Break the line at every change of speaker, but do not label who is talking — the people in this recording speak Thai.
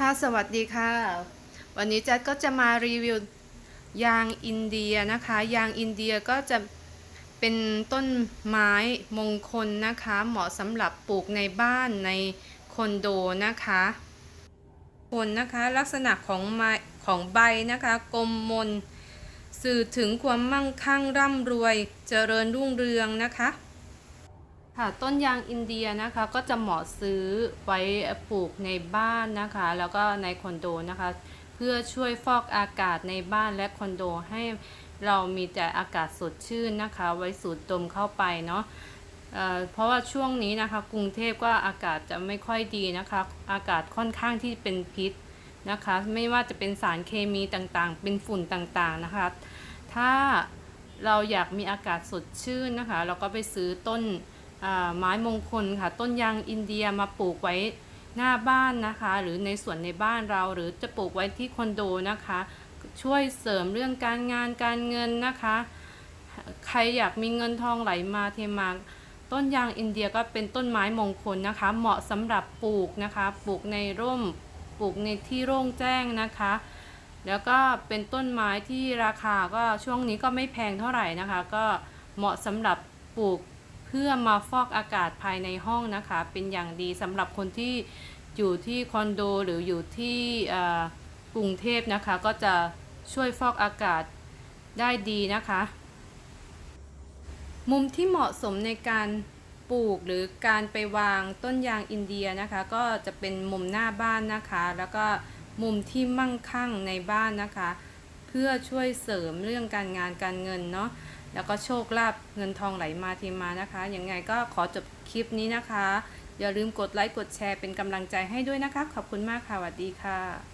ค่ะสวัสดีค่ะ วันนี้จัดก็จะมารีวิวยางอินเดียนะคะ ยางอินเดียก็จะเป็นต้นไม้มงคลนะคะ เหมาะสำหรับปลูกในบ้านในคอนโดนะคะผลนะคะลักษณะของไม้ของใบนะคะ กลมมน สื่อถึงความมั่งคั่งร่ำรวยเจริญรุ่งเรืองนะคะ ค่ะต้นยางอินเดียนะคะก็จะเหมาะซื้อไว้ปลูกในบ้านนะคะ แล้วก็ในคอนโดนะคะ เพื่อช่วยฟอกอากาศในบ้านและคอนโดให้เรามีแต่อากาศสดชื่นนะคะ ไว้สูดดมเข้าไปเนาะเเพราะว่าช่วงนี้นะคะ กรุงเทพก็อากาศจะไม่ค่อยดีนะคะ อากาศค่อนข้างที่เป็นพิษนะคะ ไม่ว่าจะเป็นสารเคมีต่างๆ เป็นฝุ่นต่างๆนะคะ ถ้าเราอยากมีอากาศสดชื่นนะคะ เราก็ไปซื้อต้น ไม้มงคลค่ะ ต้นยางอินเดียมาปลูกไว้หน้าบ้านนะคะ หรือในสวนในบ้านเราหรือจะปลูกไว้ที่คอนโดนะคะ ช่วยเสริมเรื่องการงานการเงินนะคะ ใครอยากมีเงินทองไหลมาเทมาต้นยางอินเดียก็เป็นต้นไม้มงคลนะคะ เหมาะสำหรับปลูกนะคะ ปลูกในร่มปลูกในที่โล่งแจ้งนะคะ แล้วก็เป็นต้นไม้ที่ราคาก็ช่วงนี้ก็ไม่แพงเท่าไหร่นะคะ ก็เหมาะสำหรับปลูก พื่อมาฟอกอากาศภายในห้องนะคะ เป็นอย่างดีสำหรับคนที่อยู่ที่คอนโดหรืออยู่ที่กรุงเทพนะคะ ก็จะช่วยฟอกอากาศได้ดีนะคะ มุมที่เหมาะสมในการปลูกหรือการไปวางต้นยางอินเดียนะคะ ก็จะเป็นมุมหน้าบ้านนะคะ แล้วก็มุมที่มั่งคั่งในบ้านนะคะ เพื่อช่วยเสริมเรื่องการงานการเงินเนาะ แล้วก็โชคลาภเงินทองไหลมาเทมานะคะ ยังไงก็ขอจบคลิปนี้นะคะ อย่าลืมกดไลค์กดแชร์เป็นกำลังใจให้ด้วยนะคะ ขอบคุณมากค่ะสวัสดีค่ะ